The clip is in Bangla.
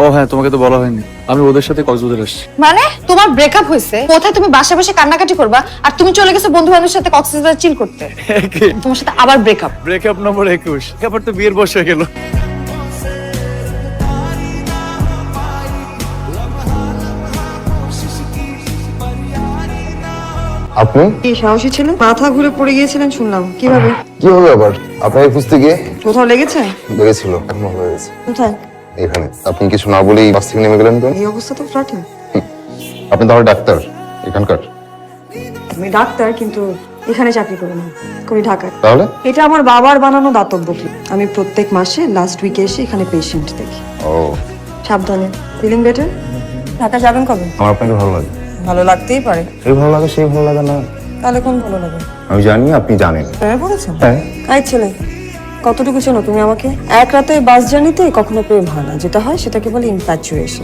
ও হ্যাঁ তোমাকে তো বলা হয়নি। আমি ওদের সাথে কক্সবাজার আসছি। মানে? তোমার ব্রেকআপ হয়েছে? কোথায় তুমি বাসা বসে কান্নাকাটি করবা? আর তুমি চলে গেছো বন্ধু বান্ধবের সাথে কক্সবাজার চিল করতে। তোমার সাথে আবার ব্রেকআপ ব্রেকআপ নম্বর একুশ। তো বিয়ের বয়স হয়ে গেল। আপনি? কি সাহসী ছিলেন মাথা ঘুরে পড়ে গিয়েছিলেন শুনলাম। কীভাবে? কি হবে আবার? আপনাকে খুঁজতে গিয়ে কোথাও লেগেছে? লেগেছিল এখন ভালো হয়েছে। কোথায়? এখানে। আপনি কিছু না বলেই বাস থেকে নেমে গেলেন কেন? এই অবস্থা তো ফ্ল্যাটে আপনি তাহলে ডাক্তার এখানকার। আমি ডাক্তার কিন্তু এখানে চাকরি করি না। করি ঢাকায়। তাহলে? এটা আমার বাবার বানানো দাতব্য কি? আমি প্রত্যেক মাসে লাস্ট উইকে এসে এখানে পেশেন্ট দেখি। ও। সাবধানে। ফিলিং বেটার ঢাকা যাবেন কবে? আমার আপনাকে ভালো লাগে। ভালো লাগতেই পারে। এই ভালো লাগে সেই ভালো লাগে না। তাহলে কোন ভালো লাগে? আমি জানি আপনি জানেন। হ্যাঁ বলেছেন। হ্যাঁ। আই ছেলে? কতটুকু চেনো তুমি আমাকে? এক রাতে বাস জার্নিতে কখনো প্রেম হয় না। যেটা হয় সেটাকে বলে ইনফ্যাচুয়েশন